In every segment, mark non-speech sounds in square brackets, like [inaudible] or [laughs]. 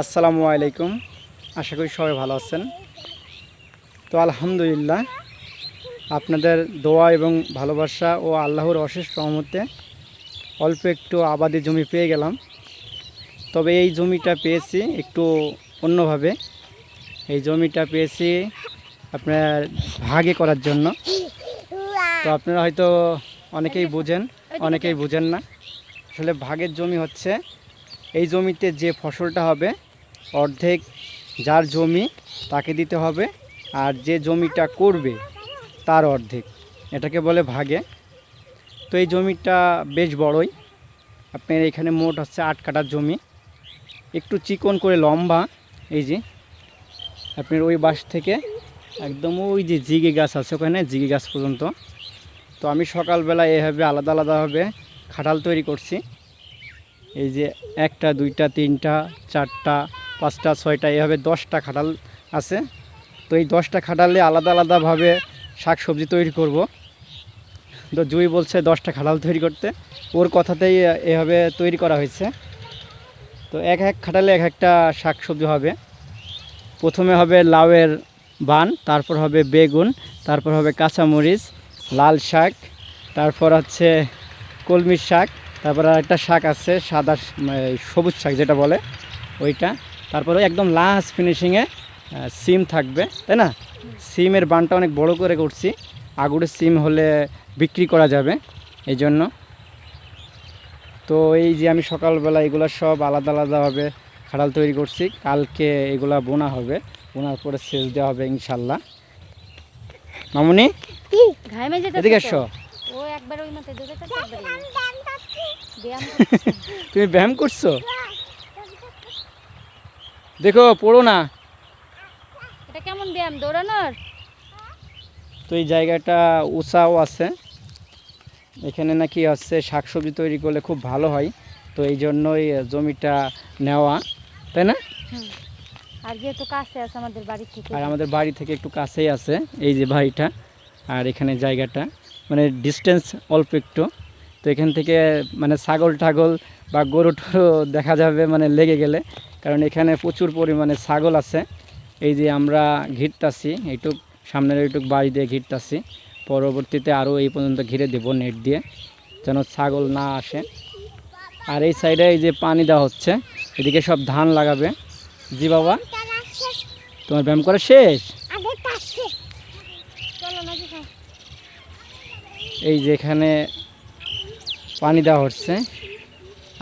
আসসালামু আলাইকুম। আশা করি সবাই ভালো আছেন। তো আলহামদুলিল্লাহ, আপনাদের দোয়া এবং ভালোবাসা ও আল্লাহর অশেষ রহমতে অল্প একটু আবাদি জমি পেয়ে গেলাম। তবে এই জমিটা পেয়েছি একটু অন্যভাবে। এই জমিটা পেয়েছি আপনার ভাগে করার জন্য। তো আপনারা হয়তো অনেকেই বোঝেন অনেকেই বোঝেন না। আসলে ভাগের জমি হচ্ছে এই জমিতে যে ফসলটা হবে অর্ধেক যার জমি তাকে দিতে হবে আর যে জমিটা করবে তার অর্ধেক। এটাকে বলে ভাগে। তো এই জমিটা বেশ বড়ই। আপনার এখানে মোট হচ্ছে আট কাটার জমি। একটু চিকন করে লম্বা এই যে। আপনার ওই বাস থেকে একদম ওই যে জিগে গাছ আছে ওখানে জিগে গাছ পর্যন্ত। তো আমি সকালবেলা এভাবে আলাদা আলাদাভাবে খাটাল তৈরি করছি। এই যে একটা, দুইটা, তিনটা, চারটা, পাঁচটা, ছয়টা, এভাবে দশটা খাটাল আছে। তো এই দশটা খাটালে আলাদা আলাদাভাবে শাক সবজি তৈরি করব। তো জুই বলছে দশটা খাটাল তৈরি করতে। ওর কথাতেই এভাবে তৈরি করা হয়েছে। তো এক এক খাটালে এক একটা শাক সবজি হবে। প্রথমে হবে লাউয়ের বান, তারপর হবে বেগুন, তারপর হবে কাঁচামরিচ লাল শাক, তারপর হচ্ছে কলমির শাক, তারপর একটা শাক আছে, সাদা সবুজ শাক যেটা বলে, ওইটা। তারপরে একদম লাস্ট ফিনিশিংয়ে সিম থাকবে, তাই না? সিমের বানটা অনেক বড় করে করছি। আগুরের সিম হলে বিক্রি করা যাবে এই জন্য তো এই যে আমি সকালবেলা এগুলো সব আলাদা আলাদাভাবে খাড়াল তৈরি করছি, কালকে এগুলা বোনা হবে, বোনার পরে সেচ দেওয়া হবে ইনশাল্লাহ। মামুনি? ঘামে যেতে এদিকে এসো। ও একবার ওই মতে দূরে থাকতে একবার এই মতে। ব্যায়াম [laughs] তুমি ব্যায়াম করছ? দেখো পড়ো না। এটা কেমন ব্যায়াম দৌড়ানোর? তো এই জায়গাটা উঁচাও আছে। এখানে নাকি হচ্ছে শাকসবজি তৈরি করলে খুব ভালো হয়। তো এই জন্যই জমিটা নেওয়া তাই না? আর যেহেতু কাছে আছে আমাদের বাড়ি থেকে। আর আমাদের বাড়ি থেকে একটু কাছেই আছে, এই যে বাড়িটা আর এখানে জায়গাটা। মানে ডিস্টেন্স অল্প একটু। তো এখান থেকে মানে ছাগল টাগল বা গরু টরু দেখা যাবে মানে লেগে গেলে। কারণ এখানে প্রচুর পরিমাণে ছাগল আছে। এই যে আমরা ঘিরতাছি, এইটুক সামনের এইটুক বাড়ি দিয়ে ঘিরতাছি। পরবর্তীতে আরও এই পর্যন্ত ঘিরে দেবো নেট দিয়ে, যেন ছাগল না আসে। আর এই সাইডে এই যে পানি দেওয়া হচ্ছে, এদিকে সব ধান লাগাবে। জি বাবা? তোমার ব্যায়াম করা শেষ? এই যেখানে পানি দেওয়া হচ্ছে।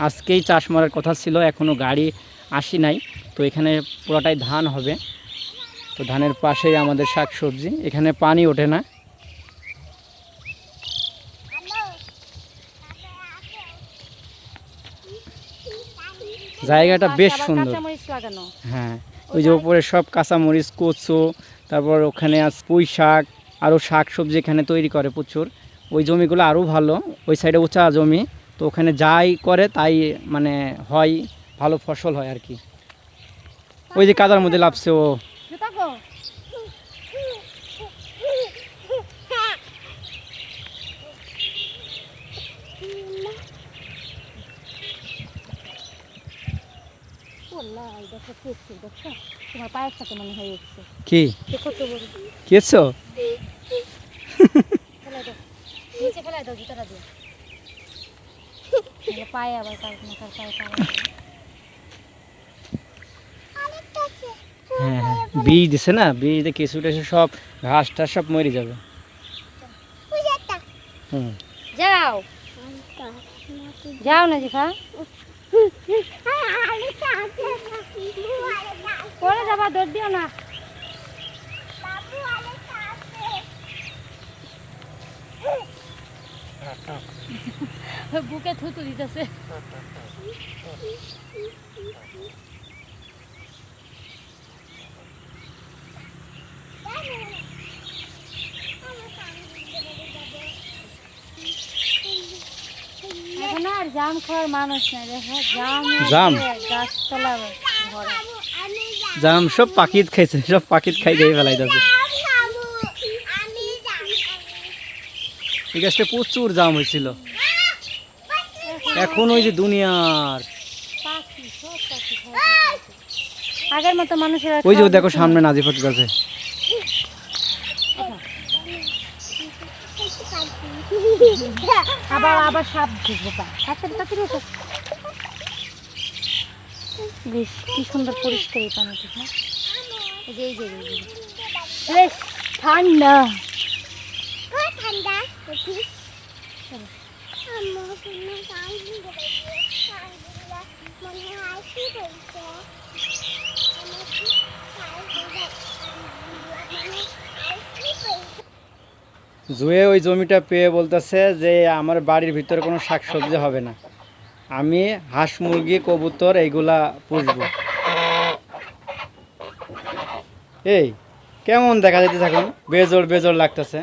আজকেই চাষ মারার কথা ছিল এখনও গাড়ি আসি নাই। তো এখানে পুরোটাই ধান হবে। তো ধানের পাশেই আমাদের শাক সবজি এখানে পানি ওঠে না। জায়গাটা বেশ সুন্দর। হ্যাঁ ওই যে ওপরে সব কাঁচামরিচ কচু তারপর ওখানে আছে পুঁই শাক আরও শাক সবজি এখানে তৈরি করে প্রচুর। ওই জমিগুলো আরও ভালো ওই সাইডে উঁচা জমি। তো ওখানে যাই করে তাই মানে হয় ভালো ফসল হয় আর কি। ওই যে কাদার মধ্যে লাভছে ও জুতা গো ওল্লা, এই দেখো পেয়েছি, দেখছ? তোমার পায়ের সাথে মনে হয়ে এসছে কি? দেখো তো বড়? খেয়েছো ফেলাই দাও। নিচে ফেলাই দাও জুতাটা দিয়ে। পায়ে আবার কার কার পায়ে হ্যাঁ হ্যাঁ বীজ দিছে না? বীজ দিয়ে কিছু টেসু সব ঘাস টাস সব মরে যাবে। হুম। যাও। যাও না জিফা পরে যাবা দৌড় দিও না। বুকে থুতু দিতেছে। এখন আর জাম খাওয়ার মানুষ নাই দেখো জাম জাম? গাছতলা ভরা জাম সব পাখিত খাইছে সব পাখিত খাই ফেলাই যাচ্ছে এই গাছটা প্রচুর জাম হয়েছিল এখন ওই যে দুনিয়ার। পাখি সব পাখি খাওয়া আগের মতো মানুষের ওই যে দেখো। সামনে নাজিফাত গাছে আবার আবার সাপ ঢুকবো। তাড়াতাড়ি তাড়াতাড়ি। বেশ, কি সুন্দর পরিষ্কার এই এই যে। বেশ, ঠান্ডা। জুয়ে ওই জমিটা পেয়ে বলতেছে যে আমার বাড়ির ভিতরে কোনো শাকসবজি হবে না। আমি হাঁস, মুরগি, কবুতর এইগুলা পুষবো। এই, কেমন দেখা যেতে থাকুন বেজোর বেজোর লাগতেছে।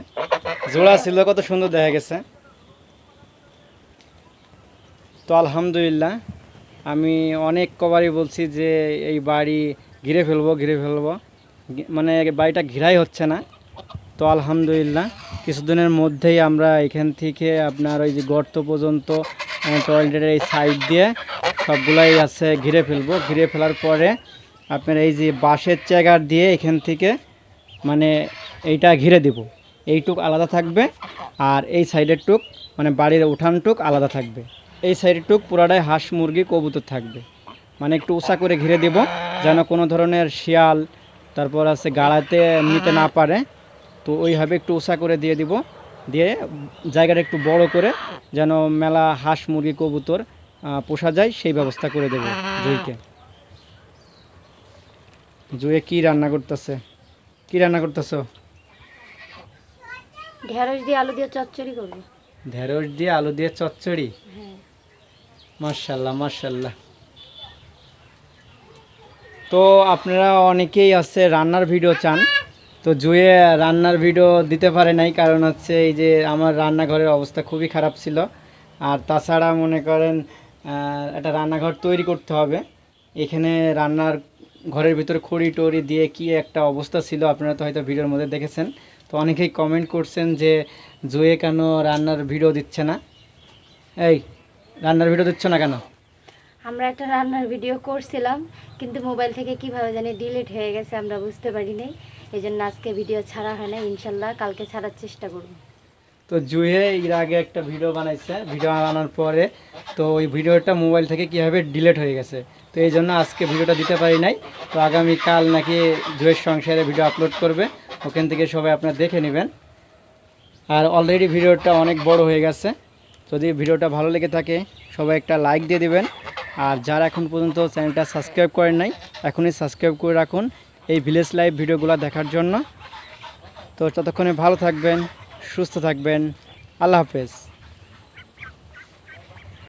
জোড়া ছিল, কত সুন্দর দেখা গেছে। তো আলহামদুলিল্লাহ, আমি অনেক কবারই বলছি যে এই বাড়ি ঘিরে ফেলব ঘিরে ফেলব। মানে বাড়িটা ঘিরাই হচ্ছে না। তো আলহামদুলিল্লাহ, কিছুদিনের মধ্যেই আমরা এখান থেকে আপনার ওই যে গর্ত পর্যন্ত টয়লেটের এই সাইড দিয়ে সবগুলাই আছে ঘিরে ফেলব। ঘিরে ফেলার পরে আপনার এই যে বাঁশের চেগার দিয়ে এখান থেকে মানে এইটা ঘিরে দিব। এইটুক আলাদা থাকবে আর এই সাইডের টুক মানে বাড়ির উঠানটুক আলাদা থাকবে। এই সাইডের টুক পুরাটাই হাঁস, মুরগি, কবুতর থাকবে। মানে একটু উঁচা করে ঘিরে দিব যেন কোনো ধরনের শিয়াল, তারপর আছে গাড়াতে নিতে না পারে, তো ওইভাবে একটু উঁচা করে দিয়ে দিব। দিয়ে জায়গাটা একটু বড় করে যেন মেলা হাঁস মুরগি কবুতর পোষা যায় সেই ব্যবস্থা করে দেবো জুইকে। জুয়ে কি রান্না করতেছে? কি রান্না করতেছো? ঢেঁড়স দিয়ে আলু দিয়ে চচ্চড়ি করব। ঢেঁড়স দিয়ে আলু দিয়ে চচ্চড়ি? হ্যাঁ। মার্শাল্লাহ মার্শাল্লাহ তো আপনারা অনেকেই আছে রান্নার ভিডিও চান। তো জুয়ে রান্নার ভিডিও দিতে পারে নাই, কারণ হচ্ছে এই যে আমার রান্নাঘরের অবস্থা খুবই খারাপ ছিল। আর তাছাড়া মনে করেন একটা রান্নাঘর তৈরি করতে হবে। এখানে রান্নার ঘরের ভিতরে খড়ি টড়ি দিয়ে কি একটা অবস্থা ছিল, আপনারা তো হয়তো ভিডিওর মধ্যে দেখেছেন। তো অনেকেই কমেন্ট করছেন যে জুয়ে কেন রান্নার ভিডিও দিচ্ছে না? এই, রান্নার ভিডিও দিচ্ছ না কেন? আমরা একটা রান্নার ভিডিও করছিলাম, কিন্তু মোবাইল থেকে কীভাবে জানি ডিলিট হয়ে গেছে, আমরা বুঝতে পারি নাই। এই জন্য আজকে ভিডিও ছাড়া হয় না ইনশাল্লাহ কালকে ছাড়ার চেষ্টা করব। তো জুয়ে এর আগে একটা ভিডিও বানাইছে ভিডিও বানানোর পরে তো ওই ভিডিওটা মোবাইল থেকে কীভাবে ডিলেট হয়ে গেছে, তো এই জন্য আজকে ভিডিওটা দিতে পারি নাই। তো আগামীকাল নাকি জুয়ের সংসারে ভিডিও আপলোড করবে, ওখান থেকে সবাই আপনারা দেখে নেবেন। আর অলরেডি ভিডিওটা অনেক বড় হয়ে গেছে, যদি ভিডিওটা ভালো লেগে থাকে, সবাই একটা লাইক দিয়ে দেবেন। আর যারা এখন পর্যন্ত চ্যানেলটা সাবস্ক্রাইব করেন নাই, এখনই সাবস্ক্রাইব করে রাখুন। এই ভিলেজ লাইভ ভিডিওগুলো দেখার জন্য। তো ততক্ষণে ভালো থাকবেন সুস্থ থাকবেন। আল্লাহ হাফেজ।